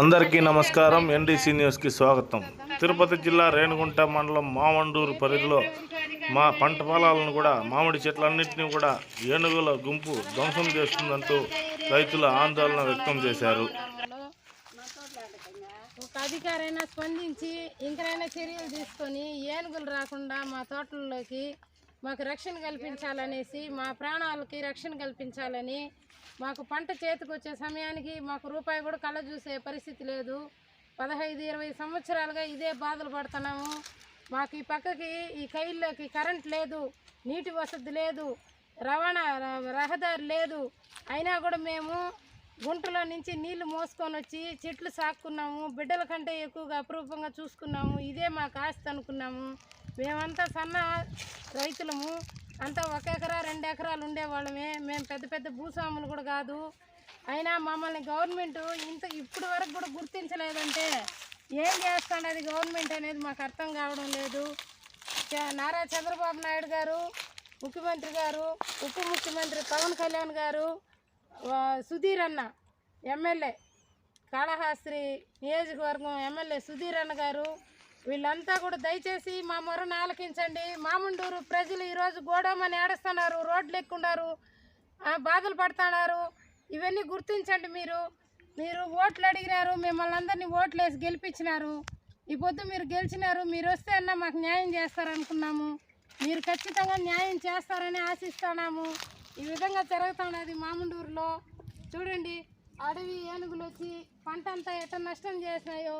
అందరికీ నమస్కారం. ఎన్డీసీ న్యూస్కి స్వాగతం. తిరుపతి జిల్లా రేణుగుంట మండలం మామండూరు పరిధిలో మా పంట పొలాలను కూడా మామిడి చెట్లన్నింటినీ కూడా ఏనుగుల గుంపు ధ్వంసం చేస్తుందంటూ రైతుల ఆందోళన వ్యక్తం చేశారు. ఒక అధికారైనా స్పందించి ఇంకనైనా చర్యలు తీసుకొని ఏనుగులు రాకుండా మా తోటల్లోకి మాకు రక్షణ కల్పించాలనేసి మా ప్రాణాలకి రక్షణ కల్పించాలని మాకు పంట చేతికొచ్చే సమయానికి మాకు రూపాయి కూడా కళ్ళ చూసే పరిస్థితి లేదు. పదహైదు ఇరవై సంవత్సరాలుగా ఇదే బాధలు పడుతున్నాము. మాకు ఈ పక్కకి ఈ కైల్లోకి కరెంట్ లేదు నీటి వసతి లేదు రవాణా రహదారి లేదు. అయినా కూడా మేము గుంటలో నుంచి నీళ్ళు మోసుకొని వచ్చి చెట్లు సాక్కున్నాము బిడ్డల కంటే ఎక్కువగా అపురూపంగా చూసుకున్నాము. ఇదే మాకు ఆస్తి అనుకున్నాము. మేమంతా సన్న రైతులము. అంతా ఒక ఎకరా రెండు ఎకరాలు ఉండేవాళ్ళమే. మేము పెద్ద పెద్ద భూస్వాములు కూడా కాదు. అయినా మమ్మల్ని గవర్నమెంట్ ఇంత ఇప్పటి వరకు కూడా గుర్తించలేదంటే ఏం చేస్తాడది గవర్నమెంట్ అనేది మాకు అర్థం కావడం లేదు. చ- నారా చంద్రబాబు నాయుడు గారు ముఖ్యమంత్రి గారు ఉప ముఖ్యమంత్రి పవన్ కళ్యాణ్ గారు సుధీర్ అన్న ఎమ్మెల్యే కాళహాస్త్రి నియోజకవర్గం ఎమ్మెల్యే సుధీర్ అన్న గారు వీళ్ళంతా కూడా దయచేసి మా మొరను ఆలకించండి. మామండూరు ప్రజలు ఈరోజు గోడమని ఏడుస్తున్నారు రోడ్లు ఎక్కున్నారు బాధలు పడుతున్నారు. ఇవన్నీ గుర్తించండి మీరు. మీరు ఓట్లు అడిగినారు మిమ్మల్ని అందరినీ ఓట్లు వేసి గెలిపించినారు. ఈ పొద్దు మీరు గెలిచినారు మీరు వస్తే అన్న మాకు న్యాయం చేస్తారనుకున్నాము. మీరు ఖచ్చితంగా న్యాయం చేస్తారని ఆశిస్తున్నాము. ఈ విధంగా జరుగుతున్నది మామండూరులో. చూడండి అడవి ఏనుగులు వచ్చి పంట అంతా ఎట్ట నష్టం చేసినాయో.